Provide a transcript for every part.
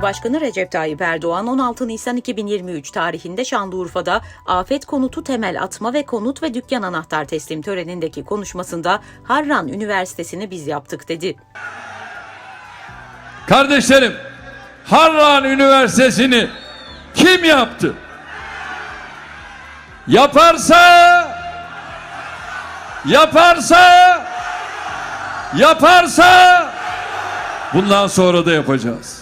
Cumhurbaşkanı Recep Tayyip Erdoğan 16 Nisan 2023 tarihinde Şanlıurfa'da afet konutu temel atma ve konut ve dükkan anahtar teslim törenindeki konuşmasında Harran Üniversitesi'ni biz yaptık dedi. Kardeşlerim, Harran Üniversitesi'ni kim yaptı? Yaparsa yaparsa yaparsa bundan sonra da yapacağız.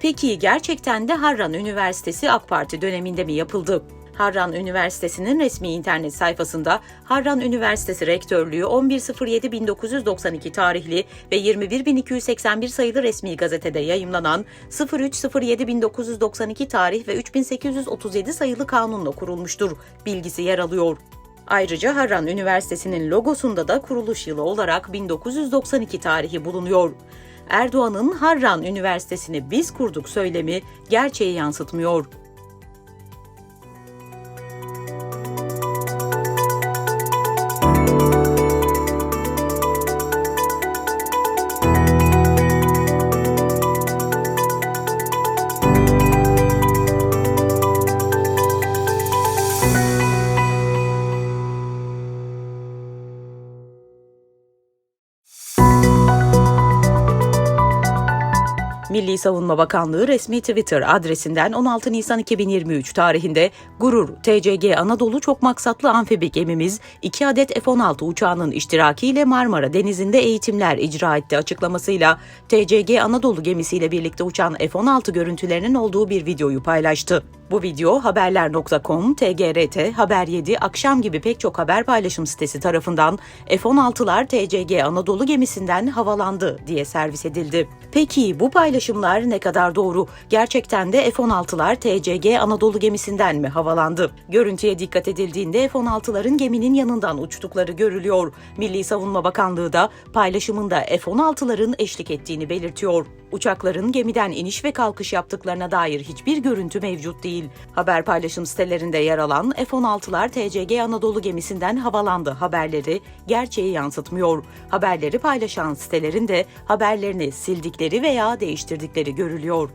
Peki gerçekten de Harran Üniversitesi AK Parti döneminde mi yapıldı? Harran Üniversitesi'nin resmi internet sayfasında Harran Üniversitesi Rektörlüğü 11.07.1992 tarihli ve 21.281 sayılı resmi gazetede yayımlanan 03.07.1992 tarih ve 3837 sayılı kanunla kurulmuştur bilgisi yer alıyor. Ayrıca Harran Üniversitesi'nin logosunda da kuruluş yılı olarak 1992 tarihi bulunuyor. Erdoğan'ın Harran Üniversitesi'ni biz kurduk söylemi gerçeği yansıtmıyor. Milli Savunma Bakanlığı resmi Twitter adresinden 16 Nisan 2023 tarihinde Gurur TCG Anadolu çok maksatlı amfibi gemimiz 2 adet F-16 uçağının iştirakiyle Marmara Denizi'nde eğitimler icra etti açıklamasıyla TCG Anadolu gemisiyle birlikte uçan F-16 görüntülerinin olduğu bir videoyu paylaştı. Bu video haberler.com, TGRT, Haber 7, Akşam gibi pek çok haber paylaşım sitesi tarafından F-16'lar TCG Anadolu gemisinden havalandı diye servis edildi. Peki bu paylaşımlar ne kadar doğru? Gerçekten de F-16'lar TCG Anadolu gemisinden mi havalandı? Görüntüye dikkat edildiğinde F-16'ların geminin yanından uçtukları görülüyor. Milli Savunma Bakanlığı da paylaşımında F-16'ların eşlik ettiğini belirtiyor. Uçakların gemiden iniş ve kalkış yaptıklarına dair hiçbir görüntü mevcut değil. Haber paylaşım sitelerinde yer alan F-16'lar TCG Anadolu gemisinden havalandı haberleri gerçeği yansıtmıyor. Haberleri paylaşan sitelerin de haberlerini sildikleri veya değiştirdikleri görülüyor.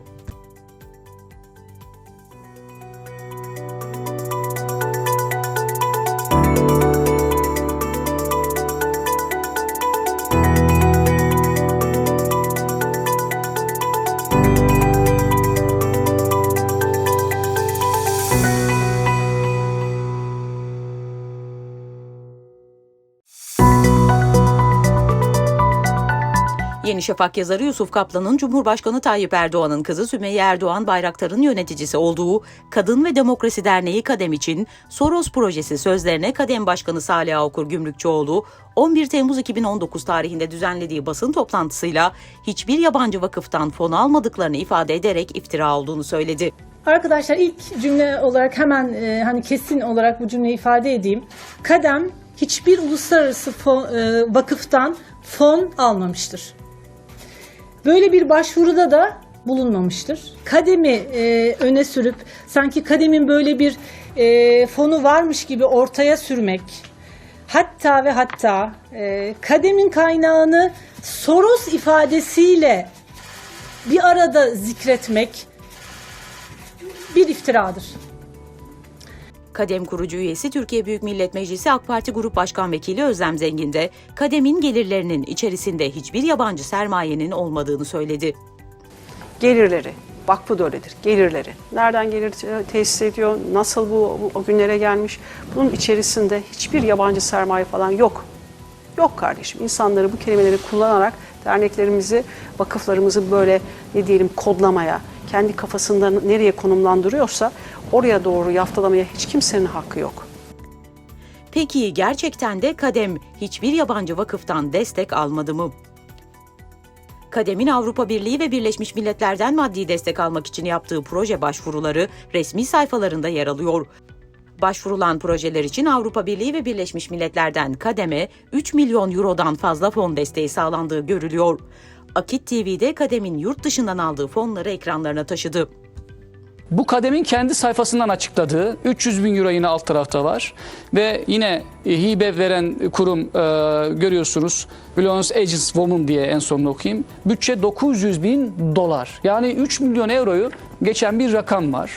Yeni Şafak yazarı Yusuf Kaplan'ın Cumhurbaşkanı Tayyip Erdoğan'ın kızı Sümeyye Erdoğan Bayraktar'ın yöneticisi olduğu Kadın ve Demokrasi Derneği Kadem için Soros projesi sözlerine Kadem Başkanı Salih Okur Gümrükçoğlu 11 Temmuz 2019 tarihinde düzenlediği basın toplantısıyla hiçbir yabancı vakıftan fon almadıklarını ifade ederek iftira olduğunu söyledi. Arkadaşlar ilk cümle olarak hemen e, hani kesin olarak bu cümleyi ifade edeyim. Kadem hiçbir uluslararası fon, e, vakıftan fon almamıştır. Böyle bir başvuruda da bulunmamıştır. Kademi e, öne sürüp sanki kademin böyle bir e, fonu varmış gibi ortaya sürmek, hatta ve hatta e, kademin kaynağını Soros ifadesiyle bir arada zikretmek bir iftiradır. Kadem kurucu üyesi Türkiye Büyük Millet Meclisi AK Parti Grup Başkan Vekili Özlem Zengin de Kadem'in gelirlerinin içerisinde hiçbir yabancı sermayenin olmadığını söyledi. gelirleri, vakfı da öyledir, gelirleri. Nereden gelir tesis ediyor, nasıl bu, bu o günlere gelmiş. Bunun içerisinde hiçbir yabancı sermaye falan yok. Yok kardeşim. İnsanları bu kelimeleri kullanarak derneklerimizi, vakıflarımızı böyle ne diyelim kodlamaya, kendi kafasında nereye konumlandırıyorsa oraya doğru yaftalamaya hiç kimsenin hakkı yok. Peki gerçekten de Kadem hiçbir yabancı vakıftan destek almadı mı? Kadem'in Avrupa Birliği ve Birleşmiş Milletler'den maddi destek almak için yaptığı proje başvuruları resmi sayfalarında yer alıyor. Başvurulan projeler için Avrupa Birliği ve Birleşmiş Milletler'den Kadem'e 3 milyon eurodan fazla fon desteği sağlandığı görülüyor. Akit TV'de Kadem'in yurt dışından aldığı fonları ekranlarına taşıdı. Bu kademin kendi sayfasından açıkladığı 300 bin euro yine alt tarafta var. Ve yine e, hibe veren kurum e, görüyorsunuz. Blons Agents Women diye en sonunu okuyayım. Bütçe 900 bin dolar. Yani 3 milyon euroyu geçen bir rakam var.